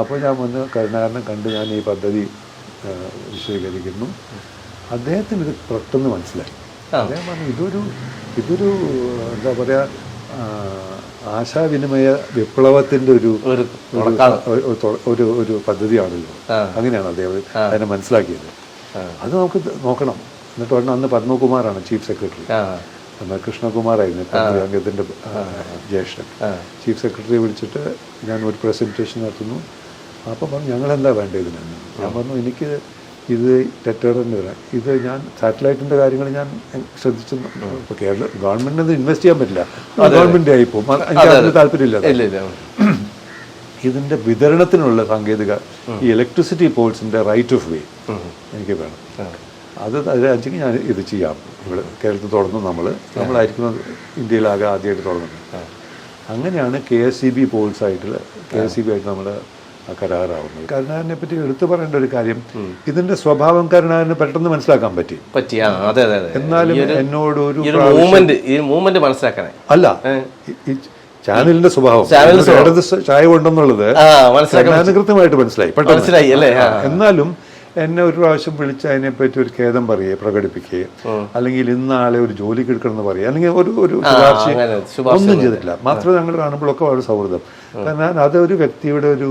അപ്പോൾ ഞാൻ വന്ന് കരുണാകരനെ കണ്ട് ഞാൻ ഈ പദ്ധതി വിശദീകരിക്കുന്നു. അദ്ദേഹത്തിന് ഇത് പെട്ടെന്ന് മനസ്സിലായി. അദ്ദേഹം പറഞ്ഞു ഇതൊരു ഇതൊരു എന്താ പറയുക ആശാവിനിമയ വിപ്ലവത്തിന്റെ ഒരു ഒരു ഒരു പദ്ധതിയാണല്ലോ. അങ്ങനെയാണ് അദ്ദേഹം അതിനെ മനസ്സിലാക്കിയത്. അത് നമുക്ക് നോക്കണം. എന്നിട്ട് പറഞ്ഞാൽ അന്ന് പത്മകുമാറാണ് ചീഫ് സെക്രട്ടറി. എന്നാൽ കൃഷ്ണകുമാറായിരുന്നു അംഗത്തിന്റെ ജ്യേഷ്ഠൻ. ചീഫ് സെക്രട്ടറിയെ വിളിച്ചിട്ട് ഞാൻ ഒരു പ്രസന്റേഷൻ നടത്തുന്നു. അപ്പം പറഞ്ഞു ഞങ്ങളെന്താ വേണ്ടത് ഇതിനെന്ന് ഞാൻ പറഞ്ഞു എനിക്ക് ഇത് ടെറ്ററിന്റെ ഇത് ഞാൻ സാറ്റലൈറ്റിന്റെ കാര്യങ്ങൾ ഞാൻ ശ്രദ്ധിച്ചു. ഇപ്പോൾ കേരള ഗവൺമെന്റിന് ഇത് ഇൻവെസ്റ്റ് ചെയ്യാൻ പറ്റില്ല. ഗവൺമെന്റ് ആയിപ്പോവും അത് എനിക്ക് അതിന് താല്പര്യമില്ല. ഇതിന്റെ വിതരണത്തിനുള്ള സാങ്കേതിക ഈ ഇലക്ട്രിസിറ്റി പോൾസിന്റെ റൈറ്റ് ഓഫ് വേ എനിക്ക് വേണം. അത് അതിനനുസരിച്ച് ഞാൻ ഇത് ചെയ്യാം. ഇവിടെ കേരളത്തിൽ തുടർന്ന് നമ്മൾ നമ്മളായിരിക്കും ഇന്ത്യയിലാകെ ആദ്യമായിട്ട് തുടങ്ങുന്നത്. അങ്ങനെയാണ് കെ എസ് സി ബി പോൾസായിട്ടുള്ള കെ എസ് സി ബി ആയിട്ട് നമ്മൾ കരാറാവുന്നത്. കരുണാകരനെ പറ്റി എടുത്തു പറയേണ്ട ഒരു കാര്യം ഇതിന്റെ സ്വഭാവം കരുണാകരന് പെട്ടെന്ന് മനസ്സിലാക്കാൻ പറ്റി. പറ്റി അതെ അതെ എന്നാലും എന്നോട് ഒരു മൂവ്മെന്റ് ഈ മൂവ്മെന്റ് മനസ്സിലാക്കണേ. അല്ല ചാനലിന്റെ സ്വഭാവം. ചായ ഉണ്ടെന്നുള്ളത് കൃത്യമായിട്ട് മനസ്സിലായി പെട്ടെന്ന്. മനസ്സിലായി അല്ലേ? എന്നാലും എന്നെ ഒരു പ്രാവശ്യം വിളിച്ച് അതിനെപ്പറ്റി ഒരു ഖേദം പറയുക പ്രകടിപ്പിക്കുകയും അല്ലെങ്കിൽ ഇന്ന ആളെ ഒരു ജോലിക്ക് എടുക്കണം എന്ന് പറയുക അല്ലെങ്കിൽ ഒരു ഒരു ശുപാർശ ഒന്നും ചെയ്തിട്ടില്ല. മാത്രമേ ഞങ്ങൾ കാണുമ്പോഴൊക്കെ വളരെ സൗഹൃദം. കാരണം അതൊരു വ്യക്തിയുടെ ഒരു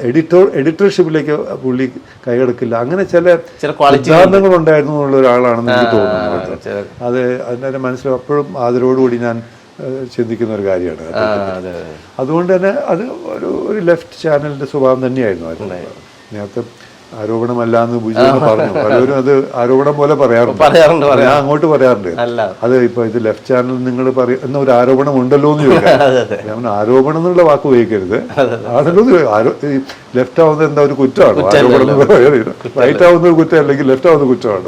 എഡിറ്റർ എഡിറ്റർഷിപ്പിലേക്ക് പുള്ളി കൈയെടുക്കില്ല. അങ്ങനെ ചില ചില ഉണ്ടായിരുന്നു എന്നുള്ള ഒരാളാണെന്ന് എനിക്ക് തോന്നുന്നു അത് അതിന്റെ മനസ്സിൽ അപ്പോഴും ആദരവോടുകൂടി ഞാൻ ചിന്തിക്കുന്ന ഒരു കാര്യമാണ് അതെ അതെ. അതുകൊണ്ട് തന്നെ അത് ഒരു ഒരു ലെഫ്റ്റ് ചാനലിന്റെ സ്വഭാവം തന്നെയായിരുന്നു അതിനകത്ത് നേരത്തെ ആരോപണമല്ല എന്ന് പറഞ്ഞു. പലരും അത് ആരോപണം പോലെ പറയാറുണ്ട്. പറയാറുണ്ട് ഞാൻ അങ്ങോട്ട് പറയാറുണ്ട്. അത് ഇപ്പൊ ഇത് ലെഫ്റ്റ് ചാനൽ നിങ്ങൾ പറയും എന്ന ഒരു ആരോപണം ഉണ്ടല്ലോ എന്ന് ചോദിക്കാം. ഞാൻ ആരോപണം എന്നുള്ള വാക്ക് ഉപയോഗിക്കരുത്. ആണല്ലോ ലെഫ്റ്റ് ആവുന്നത് എന്താ ഒരു കുറ്റമാണ്? ആരോപണം റൈറ്റ് ആവുന്ന ഒരു കുറ്റം അല്ലെങ്കിൽ ലെഫ്റ്റ് ആവുന്ന കുറ്റമാണ്?